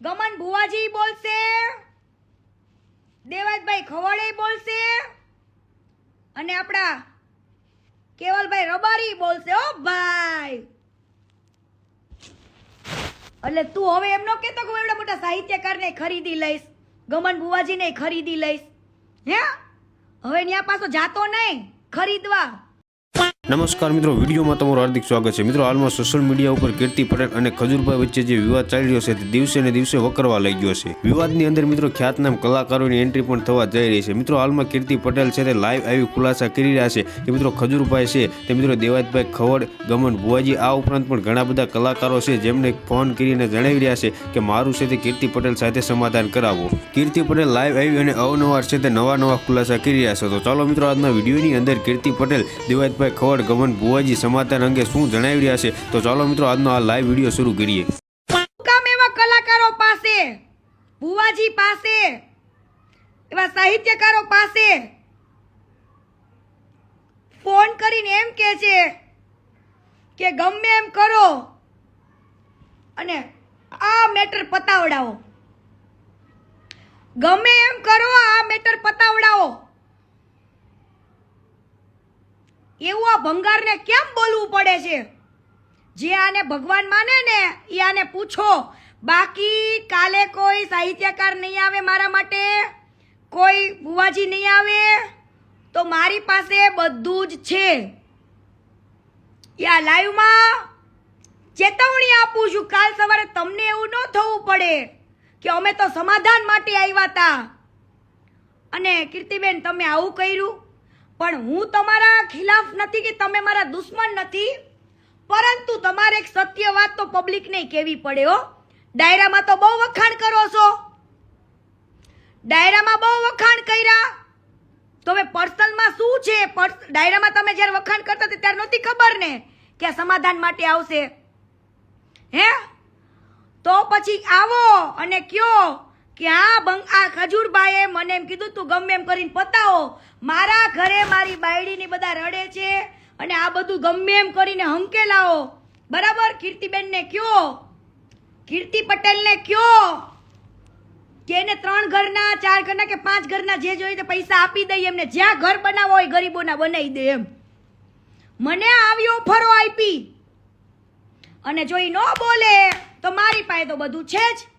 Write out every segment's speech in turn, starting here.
ગમન ભુવાજી બોલશે. દેવાજભાઈ ખવડે બોલશે. અને આપણા કેવલભાઈ રબારી બોલશે. ઓ ભાઈ. એટલે તું હવે એમ ન કહેતો કે હું એવડા મોટા સાહિત્યકારને ખરીદી લઈશ. ગમન બુવાજીને ખરીદી લઈશ. હે? હવે ત્યાં પાછો જાતો નહીં. ખરીદવા. નમસ્કાર મિત્રો, વિડીયોમાં તમારું હાર્દિક સ્વાગત છે. મિત્રો, હાલમાં સોશિયલ મીડિયા ઉપર કીર્તિ પટેલ અને ખજૂરભાઈ વચ્ચે જે વિવાદ ચાલી રહ્યો છે તે દિવસે ને દિવસે વકરવા લઈ ગયો છે. વિવાદની અંદર મિત્રો ખ્યાતનામ કલાકારોની એન્ટ્રી પણ થવા જઈ રહી છે. મિત્રો, હાલમાં કીર્તિ પટેલ છે તે લાઈવ આવી ખુલાસા કરી રહ્યા છે કે મિત્રો ખજૂરભાઈ છે તે મિત્રો દેવાજભાઈ ખવડ, ગમન ભુવાજી આ ઉપરાંત પણ ઘણા બધા કલાકારો છે જેમને ફોન કરીને જણાવી રહ્યા છે કે મારું છે તે કીર્તિ પટેલ સાથે સમાધાન કરાવો. કીર્તિ પટેલ લાઈવ આવી અને અવનવાર છે તે નવા નવા ખુલાસા કરી રહ્યા છે. તો ચાલો મિત્રો, આજના વિડીયોની અંદર કીર્તિ પટેલ દેવાજભાઈ ખવડ ગમન બુવાજી સમાધાન અંગે શું જણાવી રહ્યા છે? તો ચાલો મિત્રો, આજનો આ લાઈવ વીડિયો શરૂ કરીએ. કામ એવા કલાકારો પાસે બુવાજી પાસે, એવા સાહિત્યકારો પાસે. ફોન કરીને એમ કે છે કે ગમે એમ કરો અને આ મેટર પતાવડાવો. ગમે એમ કરો, આ મેટર પતાવડાવો. એવું આ ભંગારને કેમ બોલવું પડે છે? જે આને ભગવાન માને ને, એ આને પૂછો. બાકી કાલે કોઈ સાહિત્યકાર નહીં આવે મારા માટે? કોઈ બુવાજી નહીં આવે? તો મારી પાસે બધું જ છે. યા લાઈવમાં ચેતવણી આપું છું. કાલ સવારે તમને એવું ન થવું પડે કે અમે તો સમાધાન માટે આવ્યા હતા અને કીર્તિબેન, તમે આવું કર્યું? પણ હું તમારા ખિલાફ નથી કે તમે મારા દુશ્મન નથી. પરંતુ તમારે એક સત્ય વાત તો પબ્લિકને કહેવી પડે હો. ડાયરામાં તો બહુ વખાણ કરો છો. ડાયરામાં બહુ વખાણ કર્યા. તો હવે પર્સનલમાં શું છે? ડાયરામાં તમે જ્યારે વખાણ કરતા હતા ત્યારે નહોતી ખબર ને કે આ સમાધાન માટે આવશે. હે? તો પછી આવો અને કયો કે આ બંગ આ ખજૂરભાઈએ મને એમ કીધું, તું ગમે એમ કરીને પતાવો. મારા ઘરે મારી બાયડીની બધા રડે છે અને આ બધું ગમે એમ કરીને હંકેલાવો. બરાબર? કીર્તિબેનને કયો? કીર્તિ પટેલને કયો? કે એને ત્રણ ઘરના, ચાર ઘરના કે પાંચ ઘરના જે જોઈએ તે પૈસા આપી દઈએ એમને. જ્યાં ઘર બનાવો હોય ગરીબોના બનાવી દે એમ. મને આવી ઓફરો આપી. અને જો એ ન બોલે, તો મારી પાસે તો બધું છે જ.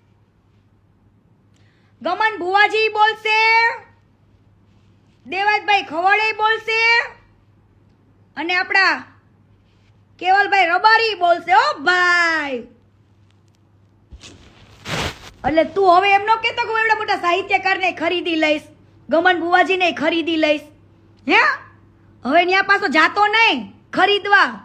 ગમન ભુવાજી બોલશે. દેવાજભાઈ ખવડે બોલશે. અને આપણા કેવલભાઈ રબારી બોલશે. ઓ ભાઈ. એટલે તું હવે એમ ન કહેતો કે હું એવડા મોટા સાહિત્યકારને ખરીદી લઈશ. ગમન ભુવાજીને ખરીદી લઈશ. હે? હવે ત્યાં પાછો જાતો નહીં. ખરીદવા.